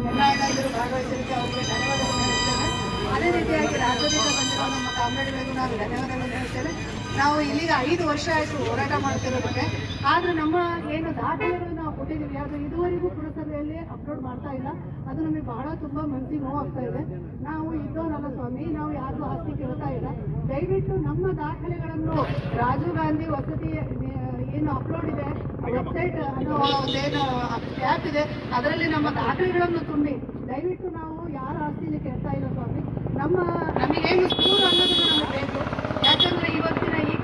ಎಲ್ಲ ಏನಾದರೂ ಭಾಗವಹಿಸಲಿಕ್ಕೆ ಧನ್ಯವಾದಗಳನ್ನು ಹೇಳ್ತೇನೆ. ಅದೇ ರೀತಿಯಾಗಿ ರಾಜ್ಯದಿಂದ ಬಂದಿರುವ ನಮ್ಮ ಕಾಮ್ರೇಡ್ಗಳಿಗೂ ನಾನು ಧನ್ಯವಾದಗಳನ್ನು ಹೇಳ್ತೇನೆ. ನಾವು ಇಲ್ಲಿಗೆ ಐದು ವರ್ಷ ಆಯಿತು ಹೋರಾಟ ಮಾಡ್ತಿರೋದಕ್ಕೆ. ಆದ್ರೆ ನಮ್ಮ ಏನು ದಾಖಲೆಗಳು ನಾವು ಕೊಟ್ಟಿದ್ದೀವಿ. ಅದು ಇದುವರೆಗೂ ಪುರಸಭೆಯಲ್ಲಿ ಅಪ್ಲೋಡ್ ಮಾಡ್ತಾ ಇಲ್ಲ. ಅದು ನಮಗೆ ಬಹಳ ತುಂಬಾ ಮನಸ್ಸಿಗೆ ನೋವಾಗ್ತಾ ಇದೆ. ನಾವು ಇದ್ದೋನಲ್ಲ ಸ್ವಾಮಿ, ನಾವು ಯಾರಿಗೂ ಆಸ್ತಿ ಕೇಳ್ತಾ ಇಲ್ಲ. ದಯವಿಟ್ಟು ನಮ್ಮ ದಾಖಲೆಗಳನ್ನು ರಾಜೀವ್ ಗಾಂಧಿ ವಸತಿ ಏನು ಅಪ್ಲೋಡ್ ಇದೆ ವೆಬ್ಸೈಟ್ ಅನ್ನೋ ಒಂದೇನು ಆ್ಯಪ್ ಇದೆ, ಅದರಲ್ಲಿ ನಮ್ಮ ದಾಖಲೆಗಳನ್ನು ತುಂಬಿ. ದಯವಿಟ್ಟು ನಾವು ಯಾರ ಆಸ್ತಿಲಿ ಕೇಳ್ತಾ ಇಲ್ಲ ಸ್ವಾಮಿ. ನಮ್ಮ ನಮಗೇನು ಸ್ಕೂಲ್ ಅನ್ನೋದನ್ನು ನಮಗೆ ಬೇಕು.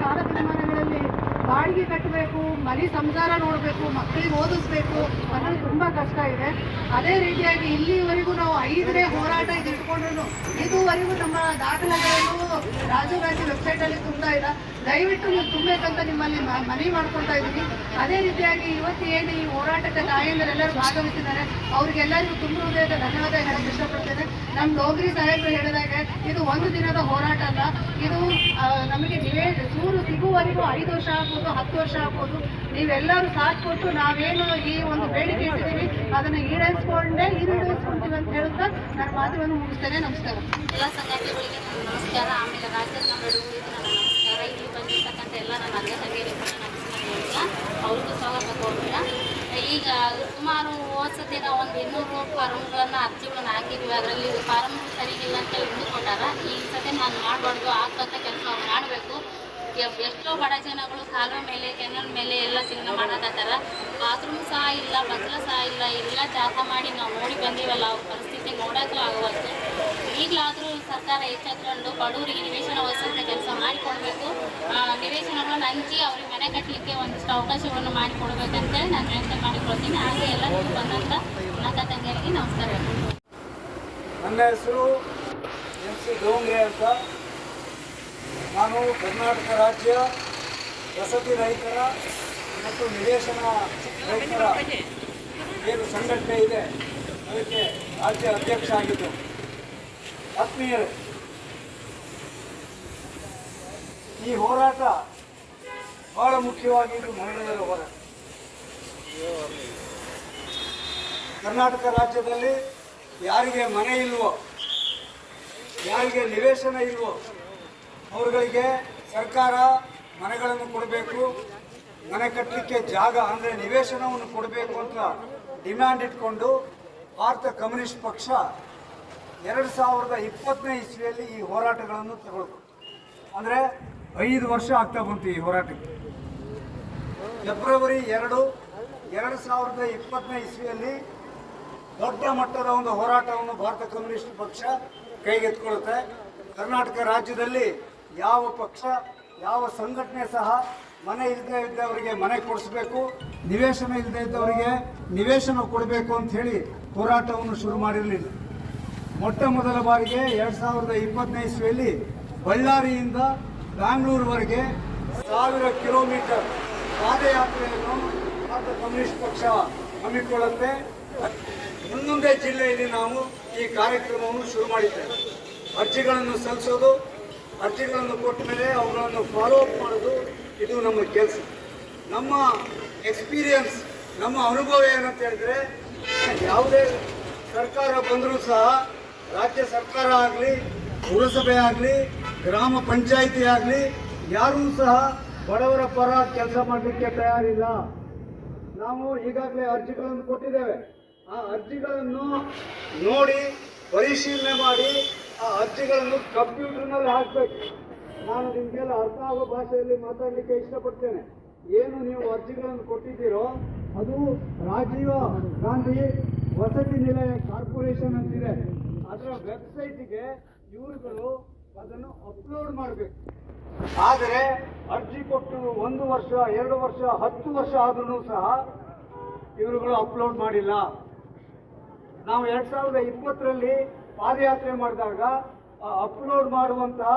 ಕಾಲ ದಿನಮಾನಗಳಲ್ಲಿ ಬಾಡಿಗೆ ಕಟ್ಟಬೇಕು, ಮನೆ ಸಂಸಾರ ನೋಡಬೇಕು, ಮಕ್ಕಳಿಗೆ ಓದಿಸ್ಬೇಕು, ಅನ್ನೋದು ತುಂಬಾ ಕಷ್ಟ ಇದೆ. ಅದೇ ರೀತಿಯಾಗಿ ಇಲ್ಲಿವರೆಗೂ ನಾವು ಐದನೇ ಹೋರಾಟ ಇದು ಇದುವರೆಗೂ ನಮ್ಮ ದಾಖಲೆಗಳನ್ನು ರಾಜೀವ್ ಗಾಂಧಿ ವೆಬ್ಸೈಟ್ ಅಲ್ಲಿ ತುಂಬ್ತಾ ಇಲ್ಲ ದಯವಿಟ್ಟು ನೀವು ತುಂಬೇಕಂತ ನಿಮ್ಮಲ್ಲಿ ಮನವಿ ಮಾಡ್ಕೊಳ್ತಾ ಇದ್ದೀನಿ. ಅದೇ ರೀತಿಯಾಗಿ ಇವತ್ತು ಏನು ಈ ಹೋರಾಟಕ್ಕೆ ತಾಯಂದರೆಲ್ಲರೂ ಭಾಗವಹಿಸಿದ್ದಾರೆ. ಅವ್ರಿಗೆಲ್ಲರಿಗೂ ತುಂಬ ಹೃದಯದ ಧನ್ಯವಾದ ಹೇಳಕ್ಕೆ ಇಷ್ಟಪಡ್ತೇನೆ. ನಮ್ಮ ಡೋಗ್ರಿ ಸಾಹೇಬರು ಹೇಳಿದಾಗೆ ಇದು ಒಂದು ದಿನದ ಹೋರಾಟ ಅಲ್ಲ. ಇದು ನಮಗೆ ನಿವೇ, ಸೂರು ಸಿಗುವವರೆಗೂ ಐದು ವರ್ಷ ಆಗ್ಬೋದು, ಹತ್ತು ವರ್ಷ ಆಗ್ಬೋದು. ನೀವೆಲ್ಲರೂ ಸಾಥ್ ಕೊಟ್ಟು ನಾವೇನು ಈ ಒಂದು ಬೇಡಿಕೆ ಇಟ್ಟಿದ್ದೀವಿ, ಅದನ್ನು ಈಡೇರಿಸ್ಕೊಂಡೇ ಈಡೇರಿಸ್ಕೊಂತೀವಿ ಅಂತ ಹೇಳುತ್ತಾ ನನ್ನ ಮಾತುಗಳನ್ನು ಮುಗಿಸ್ತೇನೆ. ನಮಸ್ಕಾರ. ಎಲ್ಲ ಸಂಘಟನೆಗಳಿಗೆ ನಮಸ್ಕಾರ. ಆಮೇಲೆ ರಾಜ್ಯದ ನಮ್ಮ ಹುಡುಗರಿಗೆ ನನ್ನ ನಮಸ್ಕಾರ ಇಲ್ಲಿ ಬಂದಿರ್ತಕ್ಕಂಥ ಎಲ್ಲ ನನ್ನ ಕೂಡ ನಮಸ್ಕಾರ ಅವ್ರಿಗೂ ಸ್ವಾಗತ ಕೊಡ್ತೀರಾ ಈಗ ಸುಮಾರು ಹೋದ್ಸತಿ ನಾವು ಒಂದು ಇನ್ನೂರು ಫಾರಮ್ಗಳನ್ನು ಅರ್ಜಿಗಳನ್ನು ಹಾಕಿದ್ವಿ ಅದರಲ್ಲಿ ಫಾರಮ್ ಸರಿಗಿಲ್ಲ ಅಂತ ಹಿಡಿದುಕೊಂಡಾರ ಈ ಸತಿ ನಾನು ಮಾಡಬಾರ್ದು, ಆಗ್ತಂತ ಕೆಲಸ ಅವ್ರು ಮಾಡಬೇಕು. ಎಷ್ಟೋ ಬಡ ಜನಗಳು ಕಾಲುವೆ ಮೇಲೆ, ಕೆನಲ್ ಮೇಲೆ ಎಲ್ಲ ಜೀವನ ಮಾಡಕತ್ತಾರ. ಬಾತ್ರೂಮ್ ಸಹ ಇಲ್ಲ ಬಚ್ಚಲ ಸಹ ಇಲ್ಲ. ಎಲ್ಲ ಜಾಗ ಮಾಡಿ ನಾವು ನೋಡಿ ಬಂದೀವಲ್ಲ, ಅವ್ರ ಪರಿಸ್ಥಿತಿ ನೋಡೋಕ್ಕೂ ಆಗವಲ್ತು ಈಗಲಾದರೂ ಸರ್ಕಾರ ಎಚ್ಚೆತ್ಕೊಂಡು ಬಡವರಿಗೆ ನಿವೇಶನ ಒದಗಿಸೋ ಕೆಲಸ ಮಾಡಿಕೊಡ್ಬೇಕು. ನಿವೇಶನಗಳನ್ನು ಹಂಚಿ ಅವ್ರಿಗೆ ಮನೆ ಕಟ್ಟಲಿಕ್ಕೆ ಒಂದಿಷ್ಟು ಅವಕಾಶವನ್ನು ಮಾಡಿಕೊಡ್ಬೇಕಂತೇಳಿ ನಾನು ವಿನಂತಿ ಮಾಡಿಕೊಳ್ತೀನಿ. ಹಾಗೆ ಎಲ್ಲರಿಗೂ ಬಂದಂತ ಅಕ್ಕ ತಂಗಿಯರಿಗೆ ನಮಸ್ಕಾರ. ನನ್ನ ಹೆಸರು ಎಂ ಸಿ ಅಂತ. ನಾನು ಕರ್ನಾಟಕ ರಾಜ್ಯ ವಸತಿ ರೈತರ ಮತ್ತು ನಿವೇಶನ ರೈತರ ಏನು ಸಂಘಟನೆ ಇದೆ, ಅದಕ್ಕೆ ರಾಜ್ಯ ಅಧ್ಯಕ್ಷ ಆಗಿದ್ದು. ಆತ್ಮೀಯರೇ, ಈ ಹೋರಾಟ ಬಹಳ ಮುಖ್ಯವಾಗಿ ಇದು ಮಹಿಳೆಯರ ಹೋರಾಟ. ಕರ್ನಾಟಕ ರಾಜ್ಯದಲ್ಲಿ ಯಾರಿಗೆ ಮನೆ ಇಲ್ವೋ, ಯಾರಿಗೆ ನಿವೇಶನ ಇಲ್ವೋ, ಅವರುಗಳಿಗೆ ಸರ್ಕಾರ ಮನೆಗಳನ್ನು ಕೊಡಬೇಕು, ಮನೆ ಕಟ್ಟಲಿಕ್ಕೆ ಜಾಗ ಅಂದರೆ ನಿವೇಶನವನ್ನು ಕೊಡಬೇಕು ಅಂತ ಡಿಮ್ಯಾಂಡ್ ಇಟ್ಕೊಂಡು ಭಾರತ ಕಮ್ಯುನಿಸ್ಟ್ ಪಕ್ಷ ಎರಡು ಸಾವಿರದ ಇಪ್ಪತ್ತನೇ ಇಸ್ವಿಯಲ್ಲಿ ಈ ಹೋರಾಟಗಳನ್ನು ತಗೊಳ್ಬೇಕು ಅಂದರೆ ಐದು ವರ್ಷ ಆಗ್ತಾ ಬಂತು ಈ ಹೋರಾಟಕ್ಕೆ. ಫೆಬ್ರವರಿ ಎರಡು ಎರಡು ಸಾವಿರದ ಇಪ್ಪತ್ತನೇ ಇಸ್ವಿಯಲ್ಲಿ ದೊಡ್ಡ ಮಟ್ಟದ ಒಂದು ಹೋರಾಟವನ್ನು ಭಾರತ ಕಮ್ಯುನಿಸ್ಟ್ ಪಕ್ಷ ಕೈಗೆತ್ತಿಕೊಳ್ಳುತ್ತೆ. ಕರ್ನಾಟಕ ರಾಜ್ಯದಲ್ಲಿ ಯಾವ ಪಕ್ಷ, ಯಾವ ಸಂಘಟನೆ ಸಹ ಮನೆ ಇಲ್ಲದೆ ಇದ್ದವರಿಗೆ ಮನೆ ಕೊಡಿಸ್ಬೇಕು, ನಿವೇಶನ ಇಲ್ಲದೆ ಇದ್ದವರಿಗೆ ನಿವೇಶನ ಕೊಡಬೇಕು ಅಂತ ಹೇಳಿ ಹೋರಾಟವನ್ನು ಶುರು ಮಾಡಿರಲಿಲ್ಲ. ಮೊಟ್ಟ ಮೊದಲ ಬಾರಿಗೆ ಎರಡು ಸಾವಿರದ ಇಪ್ಪತ್ತನೇ ಇಸ್ವಿಯಲ್ಲಿ ಬಳ್ಳಾರಿಯಿಂದ ಬ್ಯಾಂಗ್ಳೂರ್ವರೆಗೆ ಸಾವಿರ ಕಿಲೋಮೀಟರ್ ಪಾದಯಾತ್ರೆಯನ್ನು ಭಾರತ ಕಮ್ಯುನಿಸ್ಟ್ ಪಕ್ಷ ಹಮ್ಮಿಕೊಳ್ಳುತ್ತೆ. ಮುಂದೊಂದೇ ಜಿಲ್ಲೆಯಲ್ಲಿ ನಾವು ಈ ಕಾರ್ಯಕ್ರಮವನ್ನು ಶುರು ಮಾಡಿದ್ದೇವೆ. ಅರ್ಜಿಗಳನ್ನು ಸಲ್ಲಿಸೋದು, ಅರ್ಜಿಗಳನ್ನು ಕೊಟ್ಟ ಮೇಲೆ ಅವುಗಳನ್ನು ಫಾಲೋ ಅಪ್ ಮಾಡೋದು ಇದು ನಮ್ಮ ಕೆಲಸ. ನಮ್ಮ ಎಕ್ಸ್ಪೀರಿಯನ್ಸ್ ನಮ್ಮ ಅನುಭವ ಏನಂತ ಹೇಳಿದ್ರೆ, ಯಾವುದೇ ಸರ್ಕಾರ ಬಂದರೂ ಸಹ ರಾಜ್ಯ ಸರ್ಕಾರ ಆಗಲಿ, ಪುರಸಭೆ ಆಗಲಿ, ಗ್ರಾಮ ಪಂಚಾಯಿತಿ ಆಗಲಿ, ಯಾರೂ ಸಹ ಬಡವರ ಪರ ಕೆಲಸ ಮಾಡಲಿಕ್ಕೆ ತಯಾರಿಲ್ಲ. ನಾವು ಈಗಾಗಲೇ ಅರ್ಜಿಗಳನ್ನು ಕೊಟ್ಟಿದ್ದೇವೆ. ಆ ಅರ್ಜಿಗಳನ್ನು ನೋಡಿ ಪರಿಶೀಲನೆ ಮಾಡಿ ಆ ಅರ್ಜಿಗಳನ್ನು ಕಂಪ್ಯೂಟರ್ನಲ್ಲಿ ಹಾಕಬೇಕು. ನಾನು ನಿಮಗೆಲ್ಲ ಅರ್ಥ ಆಗೋ ಭಾಷೆಯಲ್ಲಿ ಮಾತಾಡಲಿಕ್ಕೆ ಇಷ್ಟಪಡ್ತೇನೆ. ಏನು ನೀವು ಅರ್ಜಿಗಳನ್ನು ಕೊಟ್ಟಿದ್ದೀರೋ, ಅದು ರಾಜೀವ ಗಾಂಧಿ ವಸತಿ ನಿಲಯ ಕಾರ್ಪೊರೇಷನ್ ಅಂತಿದೆ. ಅದರ ವೆಬ್ಸೈಟ್ಗೆ ಇವರುಗಳು ಅದನ್ನು ಅಪ್ಲೋಡ್ ಮಾಡಬೇಕು. ಆದರೆ ಅರ್ಜಿ ಕೊಟ್ಟು ಒಂದು ವರ್ಷ, ಎರಡು ವರ್ಷ, ಹತ್ತು ವರ್ಷ ಆದ್ರೂ ಸಹ ಇವರುಗಳು ಅಪ್ಲೋಡ್ ಮಾಡಿಲ್ಲ. ನಾವು ಎರಡ್ ಸಾವಿರದ ಇಪ್ಪತ್ತರಲ್ಲಿ ಪಾದಯಾತ್ರೆ ಮಾಡಿದಾಗ ಅಪ್ಲೋಡ್ ಮಾಡುವಂತಹ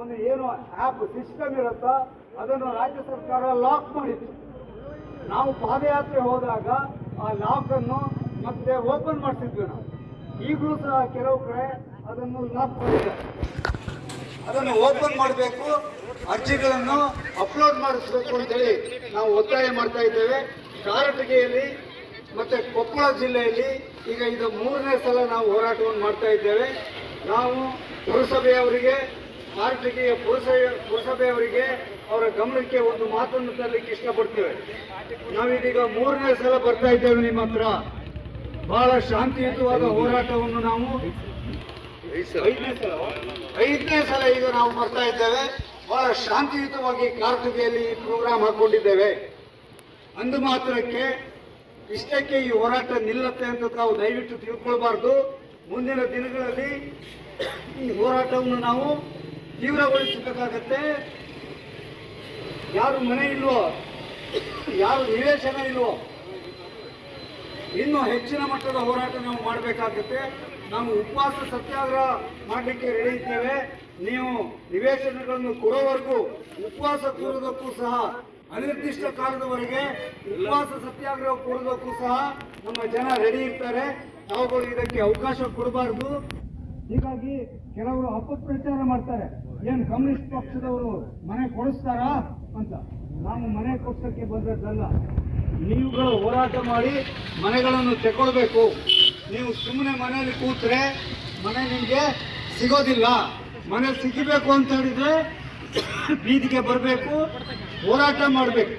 ಒಂದು ಏನು ಆ್ಯಪ್ ಸಿಸ್ಟಮ್ ಇರುತ್ತಾ ಅದನ್ನು ರಾಜ್ಯ ಸರ್ಕಾರ ಲಾಕ್ ಮಾಡಿತ್ತು. ನಾವು ಪಾದಯಾತ್ರೆ ಹೋದಾಗ ಆ ಲಾಕ್ ಅನ್ನು ಮತ್ತೆ ಓಪನ್ ಮಾಡಿಸಿದ್ವಿ ನಾವು. ಈಗಲೂ ಸಹ ಕೆಲವು ಕಡೆ ಅದನ್ನು ಅದನ್ನು ಓಪನ್ ಮಾಡಬೇಕು, ಅರ್ಜಿಗಳನ್ನು ಅಪ್ಲೋಡ್ ಮಾಡಿಸ್ಬೇಕು ಅಂತೇಳಿ ನಾವು ಒತ್ತಾಯ ಮಾಡ್ತಾ ಇದ್ದೇವೆ. ಕಾರಟಗಿಯಲ್ಲಿ ಮತ್ತೆ ಕೊಪ್ಪಳ ಜಿಲ್ಲೆಯಲ್ಲಿ ಈಗ ಇದು ಮೂರನೇ ಸಲ ನಾವು ಹೋರಾಟವನ್ನು ಮಾಡ್ತಾ ಇದ್ದೇವೆ. ನಾವು ಪುರಸಭೆಯವರಿಗೆ ಕಾರಟಗಿಯ ಪುರಸಭೆ, ಪುರಸಭೆಯವರಿಗೆ ಅವರ ಗಮನಕ್ಕೆ ಒಂದು ಮಾತನ್ನು ತರಲಿಕ್ಕೆ ಇಷ್ಟಪಡ್ತೇವೆ. ನಾವಿದೀಗ ಮೂರನೇ ಸಲ ಬರ್ತಾ ಇದ್ದೇವೆ ನಿಮ್ಮ ಹತ್ರ. ಬಹಳ ಶಾಂತಿಯುತವಾದ ಹೋರಾಟವನ್ನು ನಾವು ಐದನೇ ಸಲ ಈಗ ನಾವು ಬರ್ತಾ ಇದ್ದೇವೆ. ಬಹಳ ಶಾಂತಿಯುತವಾಗಿ ಕಾರ್ತಿಕೆಯಲ್ಲಿ ಈ ಪ್ರೋಗ್ರಾಮ್ ಹಾಕೊಂಡಿದ್ದೇವೆ. ಅಂದು ಮಾತ್ರಕ್ಕೆ ಇಷ್ಟಕ್ಕೆ ಈ ಹೋರಾಟ ನಿಲ್ಲತ್ತೆ ಅಂತ ತಾವು ದಯವಿಟ್ಟು ತಿಳ್ಕೊಳ್ಬಾರ್ದು. ಮುಂದಿನ ದಿನಗಳಲ್ಲಿ ಈ ಹೋರಾಟವನ್ನು ನಾವು ತೀವ್ರಗೊಳಿಸಬೇಕಾಗತ್ತೆ. ಯಾರು ಮನೆ ಇಲ್ವೋ, ಯಾರು ನಿವೇಶನ ಇಲ್ವೋ ಇನ್ನು ಹೆಚ್ಚಿನ ಮಟ್ಟದ ಹೋರಾಟ ನಾವು ಮಾಡಬೇಕಾಗುತ್ತೆ. ನಾವು ಉಪವಾಸ ಸತ್ಯಾಗ್ರಹ ಮಾಡಲಿಕ್ಕೆ ರೆಡಿ ಇದ್ದೇವೆ. ನೀವು ನಿವೇಶನಗಳನ್ನು ಕೊಡೋವರೆಗೂ ಉಪವಾಸ ಕೂರೋದಕ್ಕೂ ಸಹ, ಅನಿರ್ದಿಷ್ಟ ಕಾಲದವರೆಗೆ ಉಪವಾಸ ಸತ್ಯಾಗ್ರಹ ಕೂರೋದಕ್ಕೂ ಸಹ ನಮ್ಮ ಜನ ರೆಡಿ ಇರ್ತಾರೆ. ನಾವುಗಳು ಇದಕ್ಕೆ ಅವಕಾಶ ಕೊಡಬಾರ್ದು. ಹೀಗಾಗಿ ಕೆಲವರು ಅಪಪ್ರಚಾರ ಮಾಡ್ತಾರೆ. ಏನ್ ಕಮ್ಯುನಿಸ್ಟ್ ಪಕ್ಷದವರು ಮನೆ ಕೊಡಿಸ್ತಾರಾ ಅಂತ. ನಾವು ಮನೆ ಕೊಡ್ಸಕ್ಕೆ ಬಂದದ್ದಲ್ಲ. ನೀವುಗಳು ಹೋರಾಟ ಮಾಡಿ ಮನೆಗಳನ್ನು ತಗೊಳ್ಬೇಕು ನೀವು ಸುಮ್ಮನೆ ಮನೆಯಲ್ಲಿ ಕೂತ್ರೆ ಮನೆ ನಿಮಗೆ ಸಿಗೋದಿಲ್ಲ. ಮನೆ ಸಿಗಬೇಕು ಅಂತ ಹೇಳಿದ್ರೆ ಬೀದಿಗೆ ಬರಬೇಕು, ಹೋರಾಟ ಮಾಡಬೇಕು.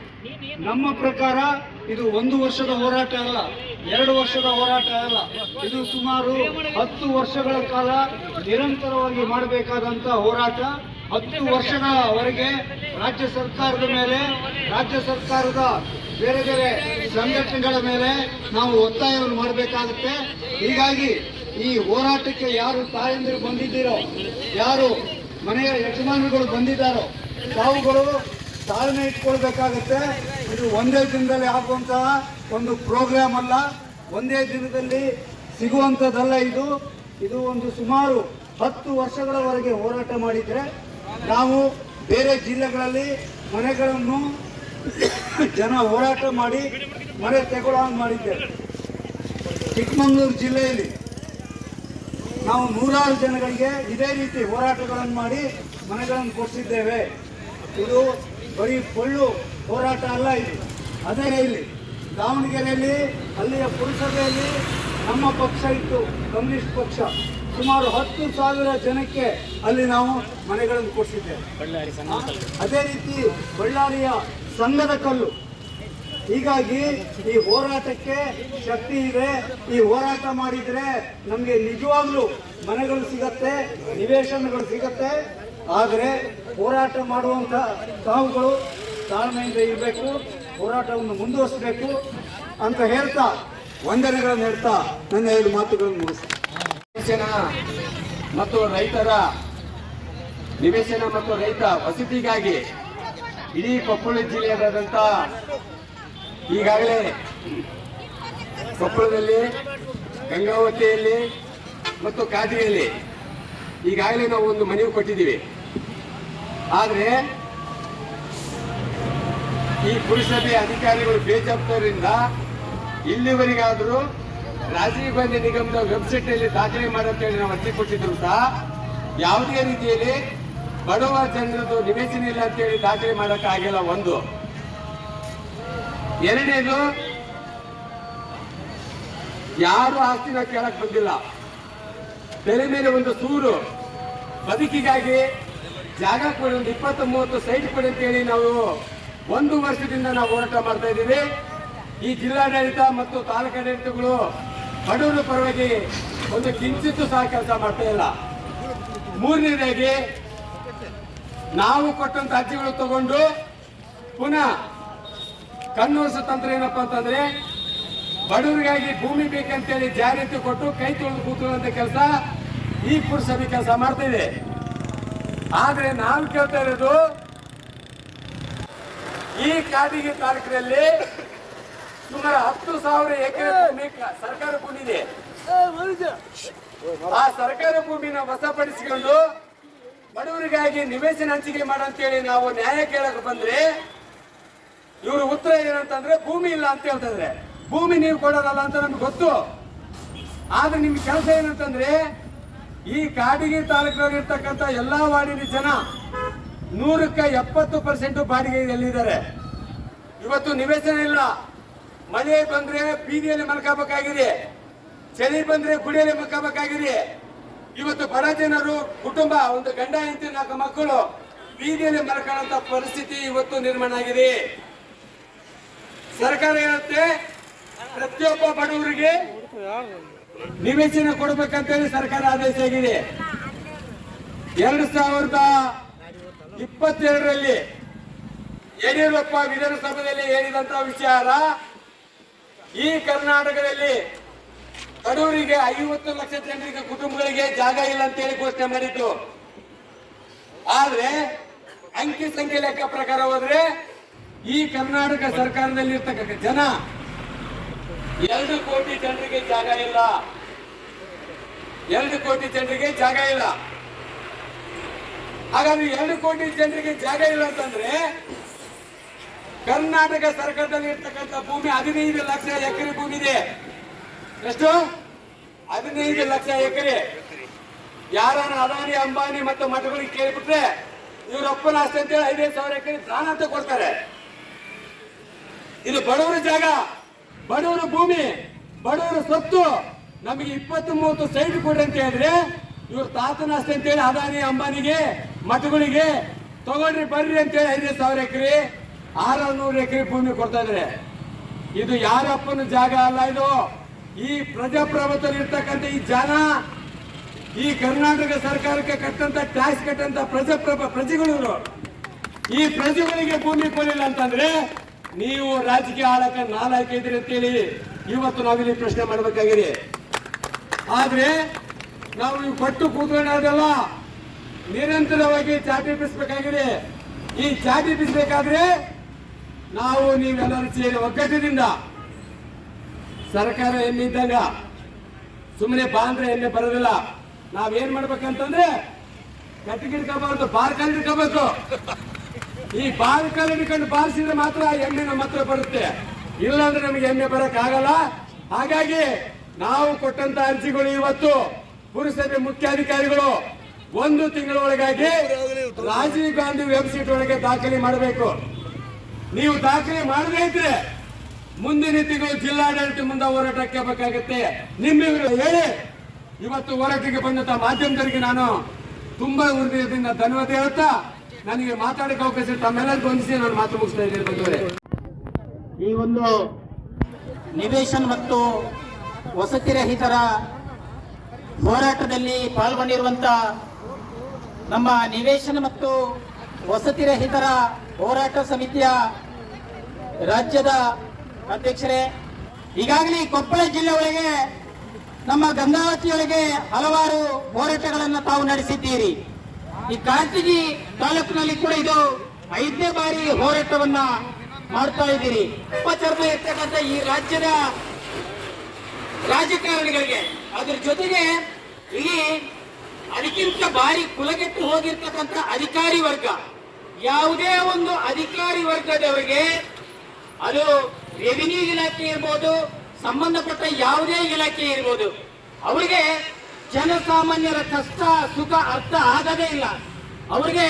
ನಮ್ಮ ಪ್ರಕಾರ ಇದು ಒಂದು ವರ್ಷದ ಹೋರಾಟ ಅಲ್ಲ, ಎರಡು ವರ್ಷದ ಹೋರಾಟ ಅಲ್ಲ. ಇದು ಸುಮಾರು ಹತ್ತು ವರ್ಷಗಳ ಕಾಲ ನಿರಂತರವಾಗಿ ಮಾಡಬೇಕಾದಂತ ಹೋರಾಟ. ಹತ್ತು ವರ್ಷಗಳವರೆಗೆ ರಾಜ್ಯ ಸರ್ಕಾರದ ಮೇಲೆ, ರಾಜ್ಯ ಸರ್ಕಾರದ ಬೇರೆ ಬೇರೆ ಸಂಘಟನೆಗಳ ಮೇಲೆ ನಾವು ಒತ್ತಾಯವನ್ನು ಮಾಡಬೇಕಾಗುತ್ತೆ. ಹೀಗಾಗಿ ಈ ಹೋರಾಟಕ್ಕೆ ಯಾರು ತಾಯಂದಿರು ಬಂದಿದ್ದೀರೋ, ಯಾರು ಮನೆಯ ಯಜಮಾನರುಗಳು ಬಂದಿದ್ದಾರೋ, ತಾವುಗಳು ತಾಳ್ಮೆ ಇಟ್ಕೊಳ್ಬೇಕಾಗುತ್ತೆ. ಇದು ಒಂದೇ ದಿನದಲ್ಲಿ ಆಗುವಂತಹ ಒಂದು ಪ್ರೋಗ್ರಾಮ್ ಅಲ್ಲ. ಒಂದೇ ದಿನದಲ್ಲಿ ಸಿಗುವಂಥದ್ದಲ್ಲ ಇದು. ಇದು ಒಂದು ಸುಮಾರು ಹತ್ತು ವರ್ಷಗಳವರೆಗೆ ಹೋರಾಟ ಮಾಡಿದ್ರೆ ನಾವು ಬೇರೆ ಜಿಲ್ಲೆಗಳಲ್ಲಿ ಮನೆಗಳನ್ನು ಜನ ಹೋರಾಟ ಮಾಡಿ ಮನೆ ತೆಗೊಳ್ಳೋ ಮಾಡಿದ್ದೇವೆ ಚಿಕ್ಕಮಗಳೂರು ಜಿಲ್ಲೆಯಲ್ಲಿ ನಾವು ನೂರಾರು ಜನಗಳಿಗೆ ಇದೇ ರೀತಿ ಹೋರಾಟಗಳನ್ನು ಮಾಡಿ ಮನೆಗಳನ್ನು ಕೊಡಿಸಿದ್ದೇವೆ. ಇದು ಬರೀ ಪೊಳ್ಳು ಹೋರಾಟ ಅಲ್ಲ ಇದು. ಅದೇ ಇಲ್ಲಿ ದಾವಣಗೆರೆಯಲ್ಲಿ ಅಲ್ಲಿಯ ಪುರಸಭೆಯಲ್ಲಿ ನಮ್ಮ ಪಕ್ಷ ಇತ್ತು, ಕಮ್ಯುನಿಸ್ಟ್ ಪಕ್ಷ. ಸುಮಾರು ಹತ್ತು ಸಾವಿರ ಜನಕ್ಕೆ ಅಲ್ಲಿ ನಾವು ಮನೆಗಳನ್ನು ಕೊಡಿಸಿದ್ದೇವೆ. ಅದೇ ರೀತಿ ಬಳ್ಳಾರಿಯ ಸಂಘದ ಕಲ್ಲು. ಹೀಗಾಗಿ ಈ ಹೋರಾಟಕ್ಕೆ ಶಕ್ತಿ ಇದೆ. ಈ ಹೋರಾಟ ಮಾಡಿದ್ರೆ ನಮಗೆ ನಿಜವಾಗ್ಲೂ ಮನೆಗಳು ಸಿಗತ್ತೆ ನಿವೇಶನಗಳು ಸಿಗತ್ತೆ. ಆದರೆ ಹೋರಾಟ ಮಾಡುವಂತ ತಾವುಗಳು ತಾಳ್ಮೆಯಿಂದ ಇರಬೇಕು ಹೋರಾಟವನ್ನು ಮುಂದುವರಿಸಬೇಕು ಅಂತ ಹೇಳ್ತಾ ವಂದನೆಗಳನ್ನು ಹೇಳ್ತಾ ನನ್ನ ಎರಡು ಮಾತುಗಳನ್ನು ಮುಗಿಸ್ತೀನಿ. ನಿವೇಶನ ಮತ್ತು ರೈತರ ನಿವೇಶನ ಮತ್ತು ರೈತ ವಸತಿಗಾಗಿ ಇಡೀ ಕೊಪ್ಪಳ ಜಿಲ್ಲೆಯಾದಂಥ ಈಗಾಗಲೇ ಕೊಪ್ಪಳದಲ್ಲಿ, ಗಂಗಾವತಿಯಲ್ಲಿ ಮತ್ತು ಕಾದಿಯಲ್ಲಿ ಈಗಾಗಲೇ ನಾವು ಒಂದು ಮನವಿ ಕೊಟ್ಟಿದ್ದೀವಿ. ಆದರೆ ಈ ಪುರಸಭೆ ಅಧಿಕಾರಿಗಳು ಬೇಜವಾಬ್ದಾರಿಯಿಂದ ಇಲ್ಲಿವರೆಗಾದರೂ ರಾಜೀವ್ ಗಾಂಧಿ ನಿಗಮದ ವೆಬ್ಸೈಟ್ ಅಲ್ಲಿ ದಾಖಲೆ ಹೇಳಿ ನಾವು ಅರ್ಜಿ ಕೊಟ್ಟಿದ್ರು ಸಹ, ಯಾವುದೇ ರೀತಿಯಲ್ಲಿ ಬಡವ ಜನರದ್ದು ನಿವೇಶನ ಇಲ್ಲ ಅಂತೇಳಿ ದಾಖಲೆ ಮಾಡೋಕ್ಕಾಗಿಲ್ಲ ಒಂದು. ಎರಡನೇದು, ಯಾರು ಆಸ್ತಿನ ಕೇಳಕ್ ಬಂದಿಲ್ಲ. ಬೆಲೆ ಮೇಲೆ ಒಂದು ಸೂರು. ಬದುಕಿಗಾಗಿ ಜಾಗ ಕೊಡಿ, ಒಂದು ಇಪ್ಪತ್ತು ಮೂವತ್ತು ಸೈಟ್ ಕೊಡಿ ಅಂತೇಳಿ ನಾವು ಒಂದು ವರ್ಷದಿಂದ ನಾವು ಹೋರಾಟ ಮಾಡ್ತಾ ಇದ್ದೀವಿ. ಈ ಜಿಲ್ಲಾಡಳಿತ ಮತ್ತು ತಾಲೂಕಾಡಳಿತಗಳು ಬಡವರ ಪರವಾಗಿ ಒಂದು ಕಿಂಚಿತ್ತು ಸಹ ಕೆಲಸ ಮಾಡ್ತಾ ಇಲ್ಲ. ಮೂರನೇದಾಗಿ ನಾವು ಕೊಟ್ಟಂತ ಅರ್ಜಿಗಳು ತಗೊಂಡು ಪುನಃ ಕಣ್ಣೋರ್ಸೋ ತಂತ್ರ ಏನಪ್ಪಾ ಅಂತಂದ್ರೆ ಬಡವರಿಗಾಗಿ ಭೂಮಿ ಬೇಕಂತೇಳಿ ಜಾರಿಯತ್ತು ಕೊಟ್ಟು ಕೈ ತೊಳೆದು ಕೂತ್ಕೊಳ್ಳುವಂತ ಕೆಲಸ ಈ ಪುರಸಭೆ ಕೆಲಸ ಮಾಡ್ತಾ ಇದೆ. ಆದ್ರೆ ನಾವು ಕೇಳ್ತಾ ಇರೋದು ಈ ಕಾಡಿಗೆ ತಾಲೂಕಿನಲ್ಲಿ ಸುಮಾರು ಹತ್ತು ಸಾವಿರ ಎಕರೆ ಭೂಮಿ ಸರ್ಕಾರ ಭೂಮಿ ಇದೆ ಆ ಸರ್ಕಾರ ಭೂಮಿನ ವಶಪಡಿಸಿಕೊಂಡು ಬಡವರಿಗಾಗಿ ನಿವೇಶನ ಹಂಚಿಕೆ ಮಾಡಂತೇಳಿ ನಾವು ನ್ಯಾಯ ಕೇಳಕ್ ಬಂದ್ರೆ ಇವರು ಉತ್ತರ ಏನಂತಂದ್ರೆ ಭೂಮಿ ಇಲ್ಲ ಅಂತ ಹೇಳ್ತಂದ್ರೆ. ಭೂಮಿ ನೀವು ಕೊಡೋದಲ್ಲ ಅಂತ ನಮ್ಗೆ ಗೊತ್ತು. ಆದ್ರೆ ನಿಮ್ ಕೆಲಸ ಏನಂತಂದ್ರೆ ಈ ಕಾಡಿಗೆ ತಾಲೂಕಿನಲ್ಲಿರ್ತಕ್ಕಂಥ ಎಲ್ಲಾ ವಾರ್ಡಿನ ಜನ ನೂರಕ್ಕೆ ಎಪ್ಪತ್ತು ಪರ್ಸೆಂಟ್ ಬಾಡಿಗೆಯಲ್ಲಿದ್ದಾರೆ ಇವತ್ತು ನಿವೇಶನ ಇಲ್ಲ. ಮಳೆ ಬಂದ್ರೆ ಬೀದಿಯಲ್ಲಿ ಮಲ್ಕೋಬೇಕಾಗಿದೆ ಚಳಿ ಬಂದ್ರೆ ಗುಡಿಯಲ್ಲಿ ಮಲ್ಕೋಬೇಕಾಗಿದೆ. ಇವತ್ತು ಬಡ ಜನರು, ಕುಟುಂಬ, ಒಂದು ಗಂಡ, ಹೆಂಡತಿ, ನಾಲ್ಕು ಮಕ್ಕಳು ಬೀದಿಯಲ್ಲಿ ಮಲ್ಕೊಳ್ಳೋಂತ ಪರಿಸ್ಥಿತಿ ಇವತ್ತು ನಿರ್ಮಾಣ ಆಗಿದೆ. ಸರ್ಕಾರ ಹೇಳುತ್ತೆ, ಪ್ರತಿಯೊಬ್ಬ ಬಡವರಿಗೆ ನಿವೇಶನ ಕೊಡ್ಬೇಕಂತೇಳಿ ಸರ್ಕಾರ ಆದೇಶ ಆಗಿದೆ. ಎರಡು ಸಾವಿರದ ಇಪ್ಪತ್ತೆರಡರಲ್ಲಿ ಯಡಿಯೂರಪ್ಪ ವಿಧಾನಸಭೆಯಲ್ಲಿ ಹೇಳಿದಂತ ವಿಚಾರ ಈ ಕರ್ನಾಟಕದಲ್ಲಿ ಕಡೂರಿಗೆ ಐವತ್ತು ಲಕ್ಷ ಜನರಿಗೆ ಕುಟುಂಬಗಳಿಗೆ ಜಾಗ ಇಲ್ಲ ಅಂತ ಹೇಳಿ ಘೋಷಣೆ ಮಾಡಿತ್ತು ಆದ್ರೆ ಅಂಕಿ ಸಂಖ್ಯೆ ಲೆಕ್ಕ ಪ್ರಕಾರ ಹೋದ್ರೆ ಈ ಕರ್ನಾಟಕ ಸರ್ಕಾರದಲ್ಲಿ ಇರ್ತಕ್ಕಂಥ ಜನ ಎರಡು ಕೋಟಿ ಜನರಿಗೆ ಜಾಗ ಇಲ್ಲ. ಎರಡು ಕೋಟಿ ಜನರಿಗೆ ಜಾಗ ಇಲ್ಲ. ಹಾಗಾದ್ರೆ ಎರಡು ಕೋಟಿ ಜನರಿಗೆ ಜಾಗ ಇಲ್ಲ ಅಂತಂದ್ರೆ ಕರ್ನಾಟಕ ಸರ್ಕಾರದಲ್ಲಿ ಇರ್ತಕ್ಕಂಥ ಭೂಮಿ ಹದಿನೈದು ಲಕ್ಷ ಎಕರೆ ಭೂಮಿ ಇದೆ. ಎಷ್ಟು? ಹದಿನೈದು ಲಕ್ಷ ಎಕರೆ. ಯಾರನ್ನ ಅದಾನಿ, ಅಂಬಾನಿ ಮತ್ತು ಮಠಗಳಿಗೆ ಕೇಳಿಬಿಟ್ರೆ ಇವರಪ್ಪನ ಆಸ್ತಿ ಅಂತೇಳಿ ಐದೈದು ಸಾವಿರ ಎಕರೆ ದಾನ ಅಂತ ಕೊಡ್ತಾರೆ. ಇದು ಬಡವರ ಜಾಗ. ಬಡವರ ಭೂಮಿ, ಬಡವರ ಸ್ವತ್ತು. ನಮಗೆ ಇಪ್ಪತ್ತು ಮೂವತ್ತು ಸೈಡ್ ಕೊಡ್ರಿ ಅಂತ ಹೇಳಿದ್ರೆ ಇವ್ರ ತಾತನ ಆಸ್ತಿ ಅಂತೇಳಿ ಅದಾನಿ, ಅಂಬಾನಿಗೆ, ಮಠಗಳಿಗೆ ತಗೊಳ್ರಿ, ಬರ್ರಿ ಅಂತೇಳಿ ಐದೈದು ಸಾವಿರ ಎಕರೆ. ಆರುನೂರು ಎಕರೆ ಭೂಮಿ ಕೊಡ್ತಾ ಇದ್ದಾರೆ. ಇದು ಯಾರಪ್ಪನ ಜಾಗ ಅಲ್ಲ ಇದು? ಈ ಪ್ರಜಾಪ್ರಭುತ್ವದಲ್ಲಿ ಇರ್ತಕ್ಕಂಥ ಈ ಜನ, ಈ ಕರ್ನಾಟಕ ಸರ್ಕಾರಕ್ಕೆ ಕಟ್ಟಂತ, ಟ್ಯಾಕ್ಸ್ ಕಟ್ಟಂತ ಪ್ರಜಾಪ್ರಭ, ಪ್ರಜೆಗಳು. ಈ ಪ್ರಜೆಗಳಿಗೆ ಭೂಮಿ ಕೊಡಲಿಲ್ಲ ಅಂತಂದ್ರೆ ನೀವು ರಾಜಕೀಯ ಆಳಕ್ಕೆ ನಾಲಾಯಕ ಇದ್ರಿ ಅಂತೇಳಿ ಇವತ್ತು ನಾವಿಲ್ಲಿ ಪ್ರಶ್ನೆ ಮಾಡಬೇಕಾಗಿದೆ. ಆದ್ರೆ ನಾವು ಪಟ್ಟು ಕೊಟ್ಟು ಕೂತ್ಕೊಳ್ಳೋದಲ್ಲ ನಿರಂತರವಾಗಿ ಚಾಟಿ ಬಿಡಿಸ್ಬೇಕಾಗಿದೆ ಈ ಚಾಟಿ ಬೀಸಬೇಕಾದ್ರೆ ನಾವು ನೀವೆಲ್ಲರೂ ಸೇರಿ ಒಗ್ಗಟ್ಟಿನಿಂದ ಸರ್ಕಾರ ಎಲ್ಲಿದ್ದಾಗ? ಸುಮ್ಮನೆ ಬಾಂದ್ರೆ ಎಲ್ಲಿ ಬರೋದಿಲ್ಲ. ನಾವೇನ್ ಮಾಡ್ಬೇಕಂತಂದ್ರೆ ಕಟ್ಟಿಗಿಡ್ಕೋಬಾರ್ದು ಬಾರ್ ಕಾಲ್ ಹಿಡ್ಕೋಬೇಕು. ಈ ಬಾರ್ಕಲ್ಲಿ ಕಾಲ್ ಹಿಡ್ಕೊಂಡು ಬಾರಿಸಿದ್ರೆ ಮಾತ್ರ ಎಮ್ಮೆ ನಮ್ಮ ಹತ್ರ ಬರುತ್ತೆ. ಇಲ್ಲಾಂದ್ರೆ ನಮಗೆ ಎಮ್ಮೆ ಬರಕ್ ಆಗಲ್ಲ ಹಾಗಾಗಿ ನಾವು ಕೊಟ್ಟಂತ ಅರ್ಜಿಗಳು ಇವತ್ತು ಪುರಸಭೆ ಮುಖ್ಯಾಧಿಕಾರಿಗಳು ಒಂದು ತಿಂಗಳ ಒಳಗಾಗಿ ರಾಜೀವ್ ಗಾಂಧಿ ವೆಬ್ಸೈಟ್ ಒಳಗೆ ದಾಖಲೆ ಮಾಡಬೇಕು. ನೀವು ದಾಖಲೆ ಮಾಡದೇ ಇದ್ರೆ ಮುಂದಿನ ತಿಂಗಳು ಜಿಲ್ಲಾಡಳಿತ ಮುಂದೆ ಹೋರಾಟಕ್ಕೆ ಬೇಕಾಗುತ್ತೆ. ನಿಮ್ಮ ಹೇಳಿ. ಇವತ್ತು ಹೋರಾಟಕ್ಕೆ ಬಂದಂತ ಮಾಧ್ಯಮದವರಿಗೆ ನಾನು ತುಂಬಾ ಹೃದಯದಿಂದ ಧನ್ಯವಾದ ಹೇಳ್ತಾ ನನಗೆ ಮಾತಾಡಕ್ಕೆ ಅವಕಾಶ ತಮ್ಮೆಲ್ಲ ಬಂಧಿಸಿ ನಾನು ಮಾತು ಮುಗಿಸ್ತಾ ಇದ್ದೇನೆ ಈ ಒಂದು ನಿವೇಶನ್ ಮತ್ತು ವಸತಿ ರಹಿತರ ಹೋರಾಟದಲ್ಲಿ ಪಾಲ್ಗೊಂಡಿರುವಂತ ನಮ್ಮ ನಿವೇಶನ ಮತ್ತು ವಸತಿ ರಹಿತರ ಹೋರಾಟ ಸಮಿತಿಯ ರಾಜ್ಯದ ಅಧ್ಯಕ್ಷರೇ, ಈಗಾಗಲೇ ಕೊಪ್ಪಳ ಜಿಲ್ಲೆ ಒಳಗೆ, ನಮ್ಮ ಗಂಗಾವತಿಯೊಳಗೆ ಹಲವಾರು ಹೋರಾಟಗಳನ್ನು ತಾವು ನಡೆಸಿದ್ದೀರಿ. ಈ ಖಾಸಗಿ ತಾಲೂಕಿನಲ್ಲಿ ಕೂಡ ಇದು ಐದನೇ ಬಾರಿ ಹೋರಾಟವನ್ನ ಮಾಡ್ತಾ ಇದ್ದೀರಿ. ಉಪಚರ್ಮ ಇರ್ತಕ್ಕಂಥ ಈ ರಾಜ್ಯದ ರಾಜಕಾರಣಿಗಳಿಗೆ, ಅದ್ರ ಜೊತೆಗೆ ಇಲ್ಲಿ ಅದಕ್ಕಿಂತ ಬಾರಿ ಕುಲಗೆಟ್ಟು ಹೋಗಿರ್ತಕ್ಕಂಥ ಅಧಿಕಾರಿ ವರ್ಗ ಯಾವುದೇ ಒಂದು ಅಧಿಕಾರಿ ವರ್ಗದವರಿಗೆ ಅದು ರೆವಿನ್ಯೂ ಇಲಾಖೆ ಇರ್ಬೋದು, ಸಂಬಂಧಪಟ್ಟ ಯಾವುದೇ ಇಲಾಖೆ ಇರ್ಬೋದು, ಅವರಿಗೆ ಜನಸಾಮಾನ್ಯರ ಕಷ್ಟ, ಸುಖ ಅರ್ಥ ಆಗದೇ ಇಲ್ಲ. ಅವರಿಗೆ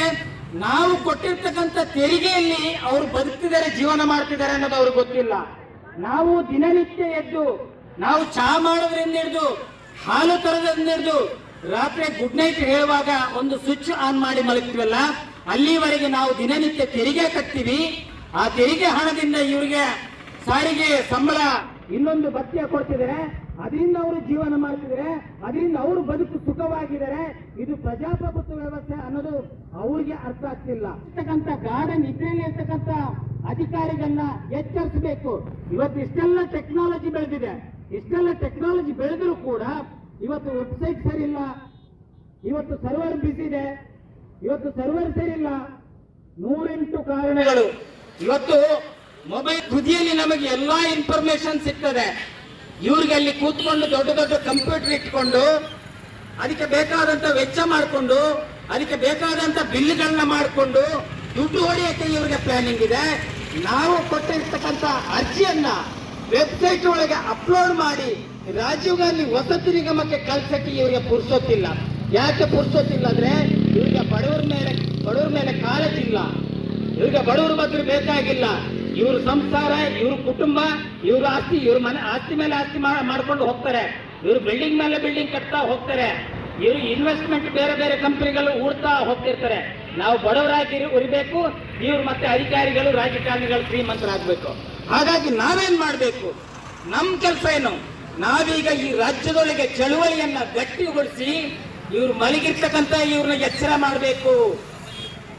ನಾವು ಕೊಟ್ಟಿರ್ತಕ್ಕಂಥ ತೆರಿಗೆಯಲ್ಲಿ ಅವರು ಬದುಕ್ತಿದ್ದಾರೆ, ಜೀವನ ಮಾಡ್ತಿದ್ದಾರೆ ಅನ್ನೋದು ಅವ್ರಿಗೆ ಗೊತ್ತಿಲ್ಲ. ನಾವು ದಿನನಿತ್ಯ ಎದ್ದು, ನಾವು ಚಹಾ ಮಾಡೋದ್ರಿಂದ ಹಿಡಿದು, ಹಾಲು ತರೋದ್ರಿಂದ ಹಿಡಿದು, ರಾತ್ರಿ ಗುಡ್ ನೈಟ್ ಹೇಳುವಾಗ ಒಂದು ಸ್ವಿಚ್ ಆನ್ ಮಾಡಿ ಮಲಗ್ತೀವಲ್ಲ? ಅಲ್ಲಿವರೆಗೆ ನಾವು ದಿನನಿತ್ಯ ತೆರಿಗೆ ಕಟ್ತೀವಿ. ಆ ತೆರಿಗೆ ಹಣದಿಂದ ಇವರಿಗೆ ಸಾರಿಗೆ ಸಂಬಳ ಇನ್ನೊಂದು ಭತ್ಯ ಕೊಡ್ತಿದ್ದಾರೆ. ಅದರಿಂದ ಅವರು ಜೀವನ ಮಾಡ್ತಿದ್ದಾರೆ. ಅದರಿಂದ ಅವರು ಬದುಕು ಸುಖವಾಗಿದ್ದಾರೆ. ಇದು ಪ್ರಜಾಪ್ರಭುತ್ವ ವ್ಯವಸ್ಥೆ ಅನ್ನೋದು ಅವರಿಗೆ ಅರ್ಥ ಆಗ್ತಿಲ್ಲ. ಇರ್ತಕ್ಕಂಥ ಗಾಢ ನಿದ್ರೆಯಲ್ಲಿ ಇರ್ತಕ್ಕಂಥ ಅಧಿಕಾರಿಗಳನ್ನ ಎಚ್ಚರಿಸಬೇಕು. ಇವತ್ತು ಇಷ್ಟೆಲ್ಲ ಟೆಕ್ನಾಲಜಿ ಬೆಳೆದಿದೆ. ಇಷ್ಟೆಲ್ಲ ಟೆಕ್ನಾಲಜಿ ಬೆಳೆದರೂ ಕೂಡ ಇವತ್ತು ವೆಬ್ಸೈಟ್ ಸರಿ ಇಲ್ಲ ಇವತ್ತು ಸರ್ವರ್ ಬಿಸಿ ಇದೆ. ಇವತ್ತು ಸರ್ವರ್ ಸೇರಿಲ್ಲ. ಇಲ್ಲ ನೂರೆಂಟು ಕಾರಣಗಳು. ಇವತ್ತು ಮೊಬೈಲ್ ತುದಿಯಲ್ಲಿ ನಮಗೆ ಎಲ್ಲಾ ಇನ್ಫಾರ್ಮೇಶನ್ ಸಿಗ್ತದೆ. ಇವ್ರಿಗೆ ಅಲ್ಲಿ ಕೂತ್ಕೊಂಡು ದೊಡ್ಡ ದೊಡ್ಡ ಕಂಪ್ಯೂಟರ್ ಇಟ್ಕೊಂಡು, ಅದಕ್ಕೆ ಬೇಕಾದಂತ ವೆಚ್ಚ ಮಾಡಿಕೊಂಡು, ಅದಕ್ಕೆ ಬೇಕಾದಂತ ಬಿಲ್ಗಳನ್ನ ಮಾಡಿಕೊಂಡು, ದುಡ್ಡು ಹೊಡೆಯಕ್ಕೆ ಇವ್ರಿಗೆ ಪ್ಲಾನಿಂಗ್ ಇದೆ. ನಾವು ಕೊಟ್ಟಿರ್ತಕ್ಕಂಥ ಅರ್ಜಿಯನ್ನ ವೆಬ್ಸೈಟ್ ಒಳಗೆ ಅಪ್ಲೋಡ್ ಮಾಡಿ ರಾಜೀವ್ ಗಾಂಧಿ ವಸತಿ ನಿಗಮಕ್ಕೆ ಕಳ್ಸಕ್ಕೆ ಇವರಿಗೆ ಪುರ್ಸೋತಿಲ್ಲ ಯಾಕೆ ಪುರ್ಸೋತಿಲ್ಲ ಅಂದ್ರೆ ಬಡವರ ಮೇಲೆ ಬಡವರ ಮೇಲೆ ಕಾಳಜಿ ಇಲ್ಲ ಇವರಿಗೆ ಮಾತ್ರ ಬಗ್ಗೆ ಬೇಕಾಗಿಲ್ಲ. ಇವ್ರ ಸಂಸಾರ, ಇವ್ರ ಕುಟುಂಬ, ಇವ್ರ ಆಸ್ತಿ, ಇವ್ರ ಮನೆ, ಆಸ್ತಿ ಮೇಲೆ ಆಸ್ತಿ ಮಾಡ್ಕೊಂಡು ಹೋಗ್ತಾರೆ. ಇವ್ರು ಬಿಲ್ಡಿಂಗ್ ಮೇಲೆ ಬಿಲ್ಡಿಂಗ್ ಕಟ್ತಾ ಹೋಗ್ತಾರೆ. ಇವರು ಇನ್ವೆಸ್ಟ್ಮೆಂಟ್ ಬೇರೆ ಬೇರೆ ಕಂಪನಿಗಳು ಹೂಡ್ತಾ ಹೋಗ್ತಿರ್ತಾರೆ. ನಾವು ಬಡವರಾಗಿ ಉರಿಬೇಕು. ಇವ್ರು ಮತ್ತೆ ಅಧಿಕಾರಿಗಳು, ರಾಜಕಾರಣಿಗಳು ಶ್ರೀಮಂತರಾಗಬೇಕು. ಹಾಗಾಗಿ ನಾವೇನ್ ಮಾಡಬೇಕು? ನಮ್ಮ ಕೆಲಸ ಏನು? ನಾವೀಗ ಈ ರಾಜ್ಯದೊಳಗೆ ಚಳುವಳಿಯನ್ನ ಗಟ್ಟಿಗೊಳಿಸಿ ಇವ್ರು ಮಲಗಿರ್ತಕ್ಕಂತ ಇವ್ರನ್ನ ಎಚ್ಚರ ಮಾಡಬೇಕು.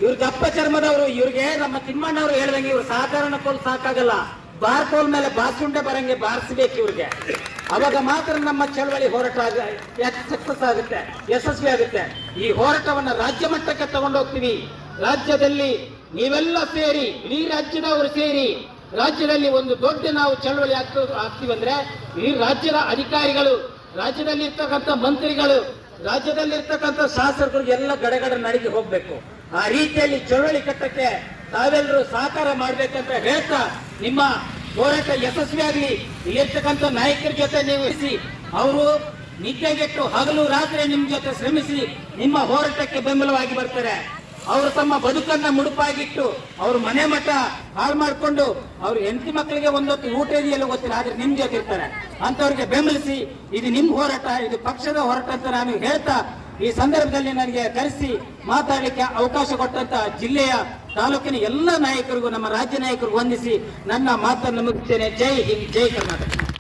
ಇವ್ರ ದಪ್ಪ ಚರ್ಮದವರು, ಇವ್ರಿಗೆ ನಮ್ಮ ತಿಮ್ಮಣ್ಣವ್ರು ಹೇಳ್ದಂಗೆ ಇವ್ರು ಸಾಧಾರಣ ಕೋಲ್ ಸಾಕಾಗಲ್ಲ. ಬಾರ್ ಕೋಲ್ ಮೇಲೆ ಬಾಸುಂಡೆ ಬರಂಗೆ ಬಾರಿಸ್ಬೇಕು ಇವ್ರಿಗೆ. ಅವಾಗ ಮಾತ್ರ ನಮ್ಮ ಚಳವಳಿ ಹೋರಾಟ ಸಕ್ಸಸ್ ಆಗುತ್ತೆ, ಯಶಸ್ವಿ ಆಗುತ್ತೆ. ಈ ಹೋರಾಟವನ್ನ ರಾಜ್ಯ ಮಟ್ಟಕ್ಕೆ ತಗೊಂಡೋಗ್ತೀವಿ ರಾಜ್ಯದಲ್ಲಿ ನೀವೆಲ್ಲ ಸೇರಿ, ಇಡೀ ರಾಜ್ಯದವರು ಸೇರಿ, ರಾಜ್ಯದಲ್ಲಿ ಒಂದು ದೊಡ್ಡ ನಾವು ಚಳವಳಿ ಆಗ್ತ ಆಗ್ತೀವಿ ಅಂದ್ರೆ ಈ ರಾಜ್ಯದ ಅಧಿಕಾರಿಗಳು, ರಾಜ್ಯದಲ್ಲಿ ಇರ್ತಕ್ಕಂಥ ಮಂತ್ರಿಗಳು ರಾಜ್ಯದಲ್ಲಿ ಇರ್ತಕ್ಕಂಥ ಶಾಸಕರು ಎಲ್ಲ ಗಡಗಡ ನಡಿಗೆ ಹೋಗ್ಬೇಕು. ಆ ರೀತಿಯಲ್ಲಿ ಚಳವಳಿ ಕಟ್ಟಕ್ಕೆ ತಾವೆಲ್ಲರೂ ಸಹಕಾರ ಮಾಡ್ಬೇಕಂತ ಹೇಳ್ತಾ ನಿಮ್ಮ ಹೋರಾಟ ಯಶಸ್ವಿಯಾಗಲಿ ಇಲ್ಲಿರ್ತಕ್ಕಂಥ ನಾಯಕರ ಜೊತೆ ನೀವು ಅವರು ನಿದ್ದೆಗೆಟ್ಟು ಹಗಲು ರಾತ್ರಿ ನಿಮ್ ಜೊತೆ ಶ್ರಮಿಸಿ ನಿಮ್ಮ ಹೋರಾಟಕ್ಕೆ ಬೆಂಬಲವಾಗಿ ಬರ್ತಾರೆ. ಅವರು ತಮ್ಮ ಬದುಕನ್ನ ಮುಡುಪಾಗಿಟ್ಟು ಅವ್ರ ಮನೆ ಮಠ ಹಾಳು ಮಾಡಿಕೊಂಡು ಅವ್ರ ಹೆಂಡತಿ ಮಕ್ಕಳಿಗೆ ಒಂದೊತ್ತು ಊಟ ಇದೆಯಲ್ಲ ಗೊತ್ತಿಲ್ಲ, ಆದ್ರೆ ನಿಮ್ ಜೊತೆ ಇರ್ತಾರೆ. ಅಂತವ್ರಿಗೆ ಬೆಂಬಲಿಸಿ, ಇದು ನಿಮ್ ಹೋರಾಟ, ಇದು ಪಕ್ಷದ ಹೋರಾಟ ಅಂತ ನಾನು ಹೇಳ್ತಾ ಈ ಸಂದರ್ಭದಲ್ಲಿ ನನಗೆ ಕರೆಸಿ ಮಾತಾಡಲಿಕ್ಕೆ ಅವಕಾಶ ಕೊಟ್ಟಂತ ಜಿಲ್ಲೆಯ ತಾಲೂಕಿನ ಎಲ್ಲ ನಾಯಕರಿಗೂ, ನಮ್ಮ ರಾಜ್ಯ ನಾಯಕರು ವಂದಿಸಿ ನನ್ನ ಮಾತನ್ನು ಮುಗಿಸ್ತೇನೆ. ಜೈ ಹಿಂದ್, ಜೈ ಕರ್ನಾಟಕ.